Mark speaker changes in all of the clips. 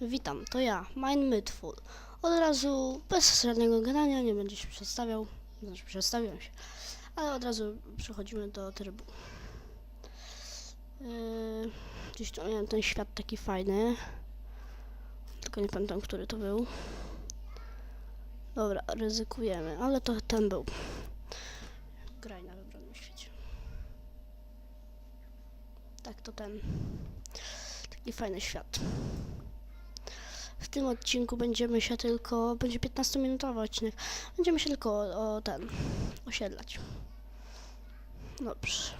Speaker 1: Witam, to ja, Mind Mythful. Od razu, bez żadnego gadania, nie będę się przedstawiał, znaczy przedstawiłem się, ale od razu przechodzimy do trybu. Yy, gdzieś tu miałem ten świat taki fajny, tylko nie pamiętam, który to był. Dobra, ryzykujemy, ale to ten był. Graj na wybranym świecie. Tak, to ten. Taki fajny świat. W tym odcinku będziemy się tylko. Będzie 15-minutowy odcinek. Będziemy się tylko o, ten. osiedlać. Dobrze.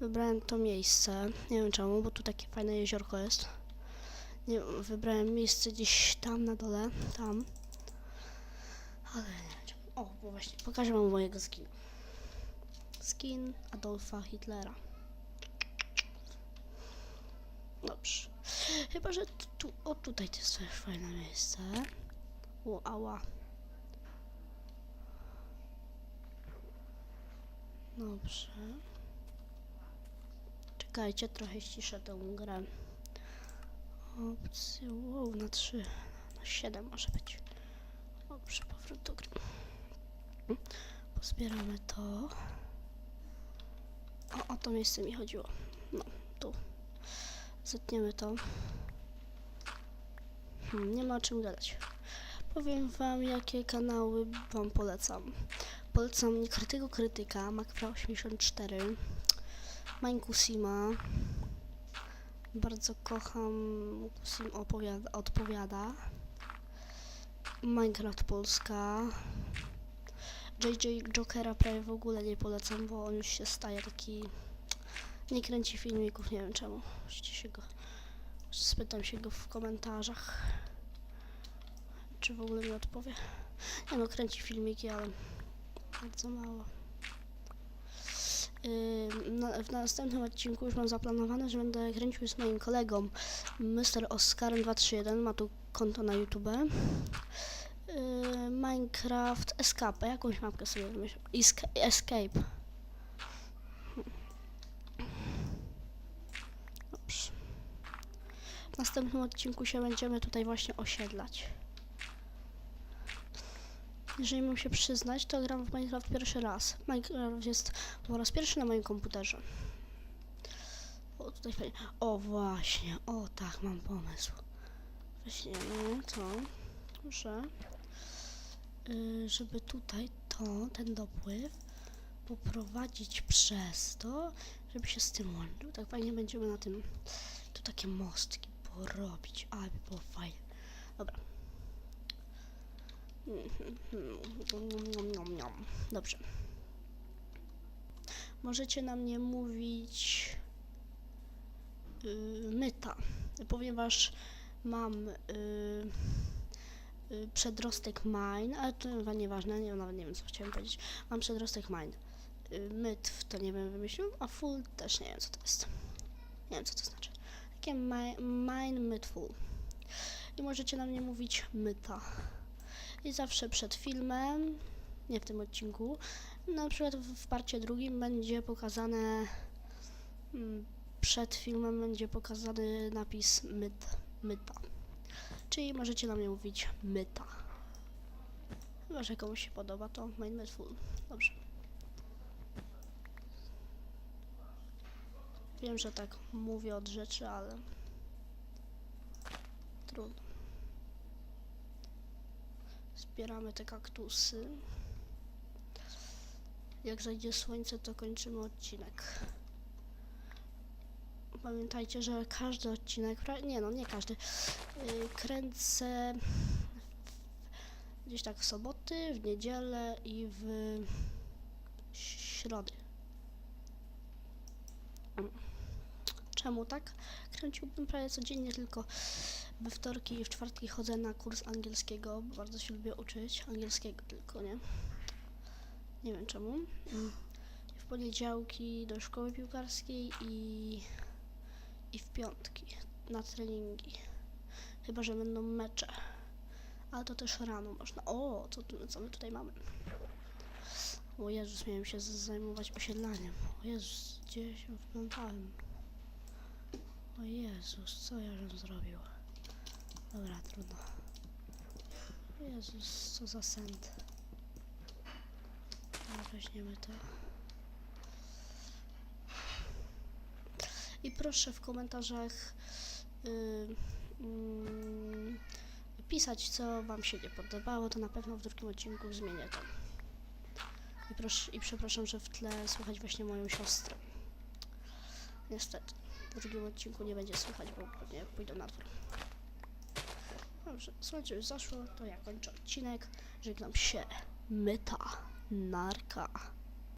Speaker 1: Wybrałem to miejsce. Nie wiem czemu, bo tu takie fajne jeziorko jest. Nie wiem, wybrałem miejsce gdzieś tam na dole. Tam. Ale nie wiem. O, bo właśnie pokażę wam mojego skina. Skin Adolfa Hitlera. Dobrze. Chyba, że tu, tu o tutaj to jest fajne miejsce. O, ała. Dobrze. Czekajcie, trochę ściszę tę grę. Opcje, wow, na 3, na 7 może być. Dobrze, powrót do gry. Pozbieramy to. O, o to miejsce mi chodziło. No, tu. Zetniemy to. Hmm, nie ma o czym gadać. Powiem wam, jakie kanały wam polecam. Polecam Niekrytego Krytyka, MacPro84, Minecusima. Bardzo kocham Kusim opowiada, odpowiada. Minecraft Polska. JJ Jokera prawie w ogóle nie polecam, bo on już się staje taki... Nie kręci filmików, nie wiem czemu. Musicie się go... Spytam się go w komentarzach. Czy w ogóle mi odpowie. Nie no, kręci filmiki, ale bardzo mało. Na, w następnym odcinku już mam zaplanowane, że będę kręcił z moim kolegą Mr. Oscarem 231, ma tu konto na YouTube. Yy, Minecraft Escape, jakąś mapkę sobie wymyśliłem. Esca- Escape. W następnym odcinku się będziemy tutaj właśnie osiedlać. Jeżeli mam się przyznać, to gram w Minecraft pierwszy raz. Minecraft jest po raz pierwszy na moim komputerze. O, tutaj fajnie. O, właśnie. O, tak, mam pomysł. Weźmiemy to, że y, żeby tutaj to, ten dopływ poprowadzić przez to, żeby się z tym łączył. Tak fajnie będziemy na tym, tu takie mostki porobić, aby było fajnie. Dobra. Dobrze. Możecie na mnie mówić yy, myta, ponieważ mam yy, yy, przedrostek mine, ale to nieważne, nie, nawet nie wiem co chciałem powiedzieć. Mam przedrostek mine. Yy, to nie wiem wymyślił, a full też nie wiem co to jest. Nie wiem co to znaczy. Mi- mine mythful. I możecie na mnie mówić myta. I zawsze przed filmem, nie w tym odcinku, na przykład w, parcie drugim będzie pokazane, mm, przed filmem będzie pokazany napis myt, myta. Czyli możecie na mnie mówić myta. Chyba, że komuś się podoba, to main mythful. Dobrze. Wiem, że tak mówię od rzeczy, ale trudno. Zbieramy te kaktusy. Jak zajdzie słońce, to kończymy odcinek. Pamiętajcie, że każdy odcinek, nie no, nie każdy, yy, kręcę gdzieś tak w soboty, w niedzielę i w środy. Czemu tak? Kręciłbym prawie codziennie, tylko we wtorki i w czwartki chodzę na kurs angielskiego, bardzo się lubię uczyć angielskiego tylko, nie? Nie wiem czemu. W poniedziałki do szkoły piłkarskiej i, i w piątki na treningi. Chyba, że będą mecze. Ale to też rano można. O, co, co my tutaj mamy? O Jezus, miałem się zajmować osiedlaniem. O Jezus, gdzie się wplątałem? O Jezus, co ja żem zrobił? Dobra, trudno. O Jezus, co za sęd. Dobra, weźmiemy to. I proszę w komentarzach y, mm, pisać, co Wam się nie podobało, to na pewno w drugim odcinku zmienię to. I, proszę, I przepraszam, że w tle słychać właśnie moją siostrę. Niestety, w drugim odcinku nie będzie słychać, bo pewnie pójdę na dwór. Dobrze, słuchajcie, już zaszło, to ja kończę odcinek. Żegnam się. Myta. Narka.